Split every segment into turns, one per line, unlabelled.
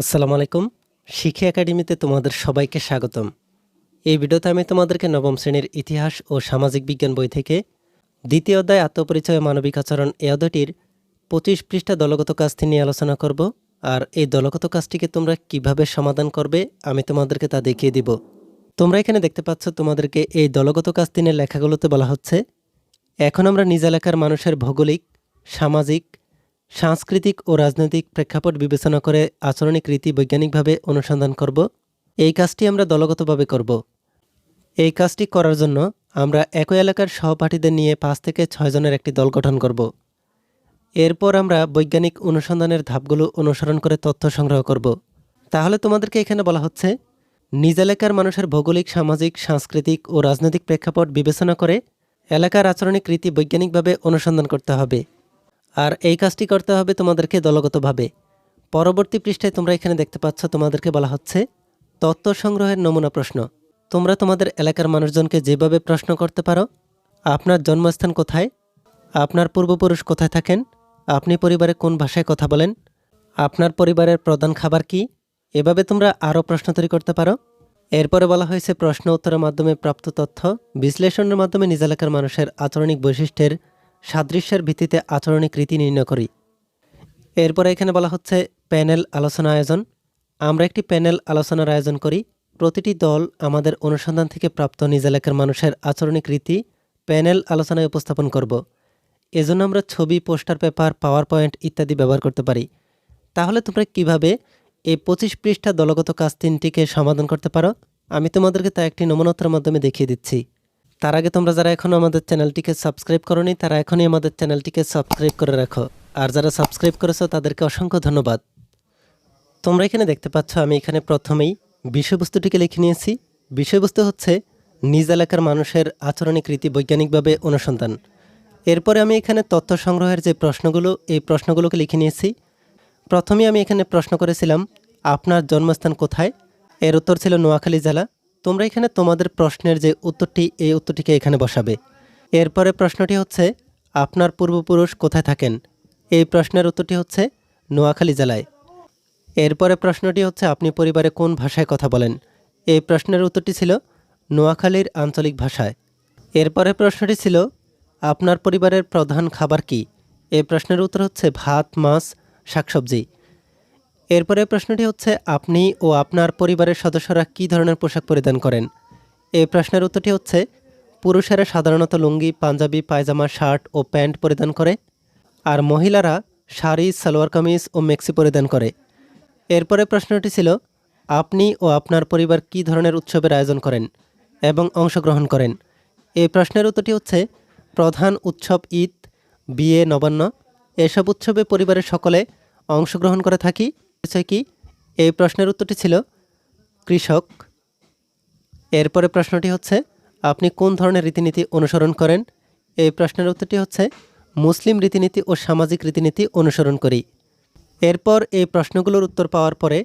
আসসালামু আলাইকুম। শিক্ষা একাডেমিতে তোমাদের সবাইকে স্বাগতম। এই ভিডিওতে আমি তোমাদেরকে নবম শ্রেণির ইতিহাস ও সামাজিক বিজ্ঞান বই থেকে দ্বিতীয় অধ্যায় আত্মপরিচয় মানবিক আচরণ এ অধ্যায়টির পঁচিশ পৃষ্ঠা দলগত কাজটি নিয়ে আলোচনা করব আর এই দলগত কাজটিকে তোমরা কীভাবে সমাধান করবে আমি তোমাদেরকে তা দেখিয়ে দিব। তোমরা এখানে দেখতে পাচ্ছ তোমাদেরকে এই দলগত কাজ তিনের লেখাগুলোতে বলা হচ্ছে, এখন আমরা নিজ এলাকার মানুষের ভৌগোলিক, সামাজিক সাংস্কৃতিক ও রাজনৈতিক প্রেক্ষাপট বিবেচনা করে আচরণিক রীতি বৈজ্ঞানিকভাবে অনুসন্ধান করব। এই কাজটি আমরা দলগতভাবে করব। এই কাজটি করার জন্য আমরা একই এলাকার সহপাঠীদের নিয়ে পাঁচ থেকে ছয় জনের একটি দল গঠন করব। এরপর আমরা বৈজ্ঞানিক অনুসন্ধানের ধাপগুলো অনুসরণ করে তথ্য সংগ্রহ করব। তাহলে তোমাদেরকে এখানে বলা হচ্ছে, নিজ এলাকার মানুষের ভৌগোলিক, সামাজিক, সাংস্কৃতিক ও রাজনৈতিক প্রেক্ষাপট বিবেচনা করে এলাকার আচরণিক রীতি বৈজ্ঞানিকভাবে অনুসন্ধান করতে হবে। আর এই কাজটি করতে হবে তোমাদেরকে দলগতভাবে। পরবর্তী পৃষ্ঠায় তোমরা এখানে দেখতে পাচ্ছ তোমাদেরকে বলা হচ্ছে তত্ত্ব সংগ্রহের নমুনা প্রশ্ন। তোমরা তোমাদের এলাকার মানুষজনকে যেভাবে প্রশ্ন করতে পারো, আপনার জন্মস্থান কোথায়, আপনার পূর্বপুরুষ কোথায় থাকেন, আপনি পরিবারে কোন ভাষায় কথা বলেন, আপনার পরিবারের প্রধান খাবার কি, এভাবে তোমরা আরও প্রশ্ন তৈরি করতে পারো। এরপরে বলা হয়েছে প্রশ্ন উত্তরের মাধ্যমে প্রাপ্ত তথ্য, বিশ্লেষণের মাধ্যমে নিজ এলাকার মানুষের আচরণিক বৈশিষ্ট্যের সাদৃশ্যের ভিত্তিতে আচরণিক রীতি নির্ণয় করি। এরপরে এখানে বলা হচ্ছে প্যানেল আলোচনা আয়োজন। আমরা একটি প্যানেল আলোচনার আয়োজন করি। প্রতিটি দল আমাদের অনুসন্ধান থেকে প্রাপ্ত নিজ এলাকার মানুষের আচরণিক রীতি প্যানেল আলোচনায় উপস্থাপন করব। এজন্য আমরা ছবি, পোস্টার, পেপার পাওয়ার পয়েন্ট ইত্যাদি ব্যবহার করতে পারি। তাহলে তোমরা কীভাবে এই পঁচিশ পৃষ্ঠা দলগত কাজ তিনটিকে সমাধান করতে পারো? আমি তোমাদেরকে তা একটি নমনতার মাধ্যমে দেখিয়ে দিচ্ছি। তার আগে তোমরা যারা এখনও আমাদের চ্যানেলটিকে সাবস্ক্রাইব করনি, তারা এখনই আমাদের চ্যানেলটিকে সাবস্ক্রাইব করে রাখো। আর যারা সাবস্ক্রাইব করেছ, তাদেরকে অসংখ্য ধন্যবাদ। তোমরা এখানে দেখতে পাচ্ছ, আমি এখানে প্রথমেই বিষয়বস্তুটিকে লিখে নিয়েছি। বিষয়বস্তু হচ্ছে, নিজ এলাকার মানুষের আচরণিক রীতি বৈজ্ঞানিকভাবে অনুসন্ধান। এরপরে আমি এখানে তথ্য সংগ্রহের যে প্রশ্নগুলো, এই প্রশ্নগুলোকে লিখে নিয়েছি। প্রথমে আমি এখানে প্রশ্ন করেছিলাম, আপনার জন্মস্থান কোথায়? এর উত্তর ছিল নোয়াখালী জেলা। তোমরা এখানে তোমাদের প্রশ্নের যে উত্তরটি, এই উত্তরটিকে এখানে বসাবে। এরপরে প্রশ্নটি হচ্ছে, আপনার পূর্বপুরুষ কোথায় থাকেন? এই প্রশ্নের উত্তরটি হচ্ছে, নোয়াখালী জেলায়। এরপরে প্রশ্নটি হচ্ছে, আপনি পরিবারে কোন ভাষায় কথা বলেন? এই প্রশ্নের উত্তরটি ছিল, নোয়াখালীর আঞ্চলিক ভাষায়। এরপরে প্রশ্নটি ছিল, আপনার পরিবারের প্রধান খাবার কি? এই প্রশ্নের উত্তর হচ্ছে, ভাত, মাছ, শাকসবজি। এরপরে প্রশ্নটি হচ্ছে, আপনি ও আপনার পরিবারের সদস্যরা কী ধরনের পোশাক পরিধান করেন? এই প্রশ্নের উত্তরটি হচ্ছে, পুরুষেরা সাধারণত লুঙ্গি, পাঞ্জাবি, পায়জামা, শার্ট ও প্যান্ট পরিধান করে, আর মহিলারা শাড়ি, সালোয়ার কামিজ ও মেক্সি পরিধান করে। এরপরে প্রশ্নটি ছিল, আপনি ও আপনার পরিবার কী ধরনের উৎসবের আয়োজন করেন এবং অংশগ্রহণ করেন? এই প্রশ্নের উত্তরটি হচ্ছে, প্রধান উৎসব ঈদ, বিয়ে, নবান্ন। এসব উৎসবে পরিবারের সকলে অংশগ্রহণ করে থাকি পরিচয় কি? এই প্রশ্নের উত্তরটি ছিল, কৃষক। এরপরে প্রশ্নটি হচ্ছে, আপনি কোন ধরনের রীতিনীতি অনুসরণ করেন? এই প্রশ্নের উত্তরটি হচ্ছে, মুসলিম রীতিনীতি ও সামাজিক রীতিনীতি অনুসরণ করি। এরপর এই প্রশ্নগুলোর উত্তর পাওয়ার পরে,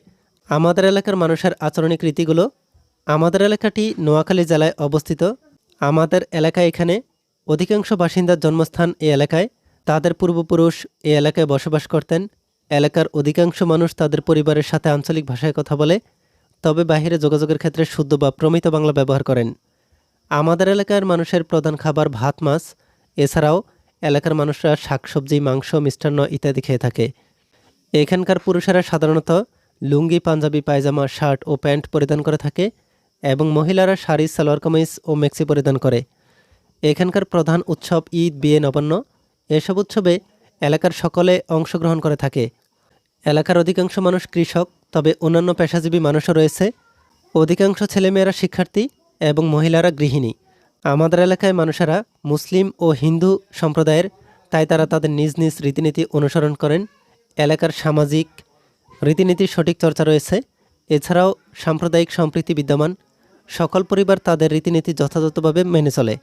আমাদের এলাকার মানুষের আচরণিক রীতিগুলো, আমাদের এলাকাটি নোয়াখালী জেলায় অবস্থিত। আমাদের এলাকায় এখানে অধিকাংশ বাসিন্দার জন্মস্থান এই এলাকায়। তাদের পূর্বপুরুষ এই এলাকায় বসবাস করতেন। এলাকার অধিকাংশ মানুষ তাদের পরিবারের সাথে আঞ্চলিক ভাষায় কথা বলে, তবে বাহিরে যোগাযোগের ক্ষেত্রে শুদ্ধ বা প্রমিত বাংলা ব্যবহার করেন। আমাদের এলাকার মানুষের প্রধান খাবার ভাত, মাছ। এছাড়াও এলাকার মানুষরা শাকসবজি, মাংস, মিষ্টান্ন ইত্যাদি খেয়ে থাকে। এখানকার পুরুষেরা সাধারণত লুঙ্গি, পাঞ্জাবি, পায়জামা, শার্ট ও প্যান্ট পরিধান করে থাকে এবং মহিলারা শাড়ি, সালোয়ার কামিজ ও মেক্সি পরিধান করে। এখানকার প্রধান উৎসব ঈদ, বিয়ে, নবান্ন। এসব উৎসবে এলাকার সকলে অংশগ্রহণ করে থাকে। এলাকার অধিকাংশ মানুষ কৃষক, তবে অন্যান্য পেশাজীবী মানুষও রয়েছে। অধিকাংশ ছেলেমেয়েরা শিক্ষার্থী এবং মহিলারা গৃহিণী। আমাদের এলাকায় মানুষেরা মুসলিম ও হিন্দু সম্প্রদায়ের, তাই তারা তাদের নিজ নিজ রীতিনীতি অনুসরণ করেন। এলাকার সামাজিক রীতিনীতির সঠিক চর্চা রয়েছে। এছাড়াও সাম্প্রদায়িক সম্প্রীতি বিদ্যমান। সকল পরিবার তাদের রীতিনীতি যথাযথভাবে মেনে চলে।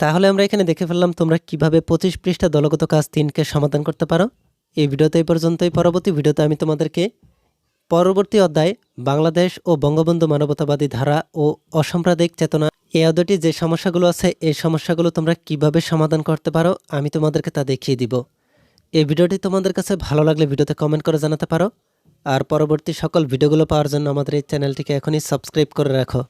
তাহলে আমরা এখানে দেখে ফেললাম তোমরা কীভাবে পঁচিশ পৃষ্ঠা দলগত কাজ তিনকে সমাধান করতে পারো। এই ভিডিওতে এই পর্যন্তই। পরবর্তী ভিডিওতে আমি তোমাদেরকে পরবর্তী অধ্যায় বাংলাদেশ ও বঙ্গবন্ধু মানবতাবাদী ধারা ও অসাম্প্রদায়িক চেতনা এই অধ্যায়টি যে সমস্যাগুলো আছে, এই সমস্যাগুলো তোমরা কীভাবে সমাধান করতে পারো, আমি তোমাদেরকে তা দেখিয়ে দিব। এই ভিডিওটি তোমাদের কাছে ভালো লাগলে ভিডিওতে কমেন্ট করে জানাতে পারো। আর পরবর্তী সকল ভিডিওগুলো পাওয়ার জন্য আমাদের এই চ্যানেলটিকে এখনই সাবস্ক্রাইব করে রাখো।